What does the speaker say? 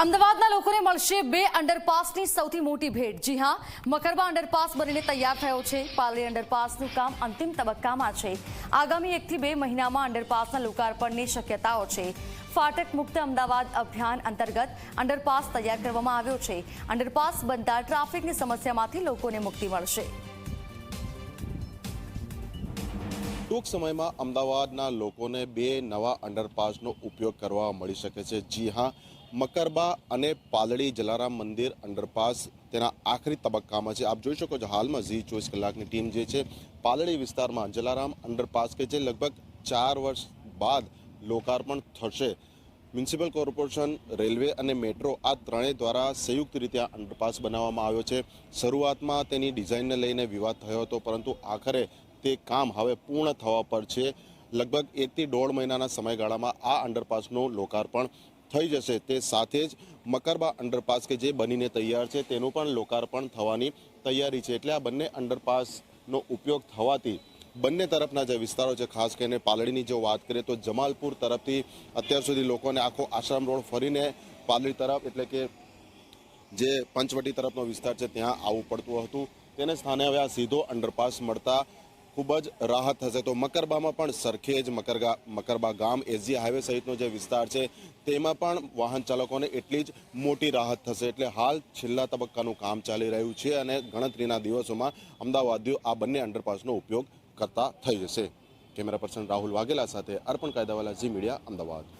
અમદાવાદના લોકોને મળશે બે અંડરપાસની સૌથી મોટી ભેટ. જી હા, મકરબા અંડરપાસ બનીને તૈયાર થયો છે. પાલી અંડરપાસનું કામ અંતિમ તબક્કામાં છે. આગામી એકથી બે મહિનામાં અંડરપાસના લોકાર્પણની શક્યતાઓ છે. ફાટક મુક્ત અમદાવાદ અભિયાન અંતર્ગત અંડરપાસ તૈયાર કરવામાં આવ્યો છે. અંડરપાસ બનતા ટ્રાફિકની સમસ્યામાંથી લોકોને મુક્તિ મળશે. ટૂંક સમયમાં અમદાવાદના લોકોને બે નવા અંડરપાસનો ઉપયોગ કરવા મળી શકે છે. જી હા, મકરબા અને પાલડી જલારામ મંદિર અંડરપાસ તેના આખરી તબક્કામાં છે. આપ જોઈ શકો છો હાલમાં ઝી ચોવીસ કલાકની ટીમ જે છે પાલડી વિસ્તારમાં જલારામ અંડરપાસ કે જે લગભગ ચાર વર્ષ બાદ લોકાર્પણ થશે. મ્યુનિસિપલ કોર્પોરેશન, રેલવે અને મેટ્રો આ ત્રણેય દ્વારા સંયુક્ત રીતે આ અંડરપાસ બનાવવામાં આવ્યો છે. શરૂઆતમાં તેની ડિઝાઇનને લઈને વિવાદ થયો હતો, પરંતુ આખરે તે કામ હવે પૂર્ણ થવા પર છે. લગભગ એકથી દોઢ મહિનાના સમયગાળામાં આ અંડરપાસનું લોકાર્પણ થઈ જશે. તે સાથે જ મકરબા અંડરપાસ કે જે બનીને તૈયાર છે, તેનું પણ લોકાર્પણ થવાની તૈયારી છે. એટલે આ બંને અંડરપાસનો ઉપયોગ થવાથી બંને તરફના જે વિસ્તારો છે, ખાસ કરીને પાલડીની જો વાત કરીએ તો જમાલપુર તરફથી અત્યાર સુધી લોકોને આખો આશ્રમ રોડ ફરીને પાલડી તરફ એટલે કે જે પંચવટી તરફનો વિસ્તાર છે, ત્યાં આવવું પડતું હતું. તેને સ્થાને હવે આ સીધો અંડરપાસ મળતા ખૂબ જ રાહત થશે તો મકરબામાં પણ સરખેજ મકરગા મકરબા ગામ એસજી હાઈવે સહિતનો જે વિસ્તાર છે, તેમાં પણ વાહન ચાલકોને એટલી જ મોટી રાહત થશે. એટલે હાલ છેલ્લા તબક્કાનું કામ ચાલી રહ્યું છે અને ગણતરીના દિવસોમાં અમદાવાદીઓ આ બંને અંડરપાસનો ઉપયોગ કરતા થઈ જશે. કેમેરા પર્સન રાહુલ વાઘેલા સાથે અર્પણ કાયદાવાલા જી મીડિયા, અમદાવાદ.